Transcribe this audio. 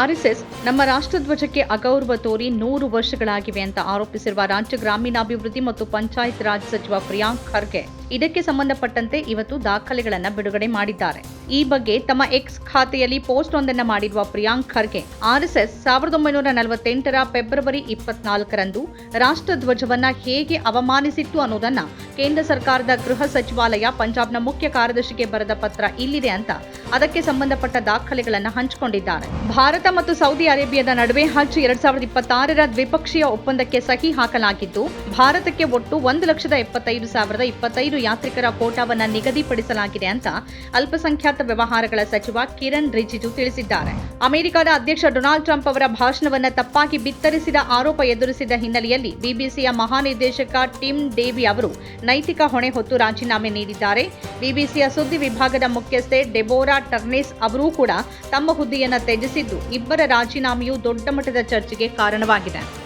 RSS ನಮ್ಮ ರಾಷ್ಟ್ರಧ್ವಜಕ್ಕೆ ಅಗೌರವ ತೋರಿ ನೂರು ವರ್ಷಗಳಾಗಿವೆ ಅಂತ ಆರೋಪಿಸಿರುವ ರಾಜ್ಯ ಗ್ರಾಮೀಣಾಭಿವೃದ್ಧಿ ಮತ್ತು ಪಂಚಾಯತ್ ರಾಜ್ ಸಚಿವ ಪ್ರಿಯಾಂಕ್ ಖರ್ಗೆ. ಇದಕ್ಕೆ ಸಂಬಂಧಪಟ್ಟಂತೆ ಇವತ್ತು ದಾಖಲೆಗಳನ್ನು ಬಿಡುಗಡೆ ಮಾಡಿದ್ದಾರೆ. ಈ ಬಗ್ಗೆ ತಮ್ಮ ಎಕ್ಸ್ ಖಾತೆಯಲ್ಲಿ ಪೋಸ್ಟ್ ಒಂದನ್ನು ಮಾಡಿರುವ ಪ್ರಿಯಾಂಕ್ ಖರ್ಗೆ ಆರ್ಎಸ್ಎಸ್ ಸಾವಿರದ ಒಂಬೈನೂರ ನಲವತ್ತೆಂಟರ ಫೆಬ್ರವರಿ ಇಪ್ಪತ್ನಾಲ್ಕರಂದು ರಾಷ್ಟ್ರಧ್ವಜವನ್ನ ಹೇಗೆ ಅವಮಾನಿಸಿತ್ತು ಅನ್ನೋದನ್ನ ಕೇಂದ್ರ ಸರ್ಕಾರದ ಗೃಹ ಸಚಿವಾಲಯ ಪಂಜಾಬ್ನ ಮುಖ್ಯ ಕಾರ್ಯದರ್ಶಿಗೆ ಬರೆದ ಪತ್ರ ಇಲ್ಲಿದೆ ಅಂತ ಅದಕ್ಕೆ ಸಂಬಂಧಪಟ್ಟ ದಾಖಲೆಗಳನ್ನು ಹಂಚಿಕೊಂಡಿದ್ದಾರೆ. ಭಾರತ ಮತ್ತು ಸೌದಿ ಅರೇಬಿಯಾದ ನಡುವೆ ಹಜ್ ಎರಡ್ ಸಾವಿರದ ಇಪ್ಪತ್ತಾರರ ದ್ವಿಪಕ್ಷೀಯ ಒಪ್ಪಂದಕ್ಕೆ ಸಹಿ ಹಾಕಲಾಗಿದ್ದು, ಭಾರತಕ್ಕೆ ಒಟ್ಟು ಒಂದು ಲಕ್ಷದ ಎಪ್ಪತ್ತೈದು ಸಾವಿರದ ಇಪ್ಪತ್ತೈದು ಯಾತ್ರಿಕರ ಕೋಟಾವನ್ನು ನಿಗದಿಪಡಿಸಲಾಗಿದೆ ಅಂತ ಅಲ್ಪಸಂಖ್ಯಾತ ವ್ಯವಹಾರಗಳ ಸಚಿವ ಕಿರಣ್ ರಿಜಿಜು ತಿಳಿಸಿದ್ದಾರೆ. ಅಮೆರಿಕದ ಅಧ್ಯಕ್ಷ ಡೊನಾಲ್ಡ್ ಟ್ರಂಪ್ ಅವರ ಭಾಷಣವನ್ನು ತಪ್ಪಾಗಿ ಬಿತ್ತರಿಸಿದ ಆರೋಪ ಎದುರಿಸಿದ ಹಿನ್ನೆಲೆಯಲ್ಲಿ ಬಿಬಿಸಿಯ ಮಹಾನಿರ್ದೇಶಕ ಟಿಮ್ ಡೇವಿ ಅವರು ನೈತಿಕ ಹೊಣೆ ಹೊತ್ತು ರಾಜೀನಾಮೆ ನೀಡಿದ್ದಾರೆ. ಬಿಬಿಸಿಯ ಸುದ್ದಿ ವಿಭಾಗದ ಮುಖ್ಯಸ್ಥೆ ಡೆಬೋರಾ ಟರ್ನೇಸ್ ಅವರೂ ಕೂಡ ತಮ್ಮ ಹುದ್ದೆಯನ್ನು ತ್ಯಜಿಸಿದ್ದು ಇಬ್ಬರ ರಾಜೀನಾಮೆಯು ದೊಡ್ಡ ಮಟ್ಟದ ಚರ್ಚೆಗೆ ಕಾರಣವಾಗಿದೆ.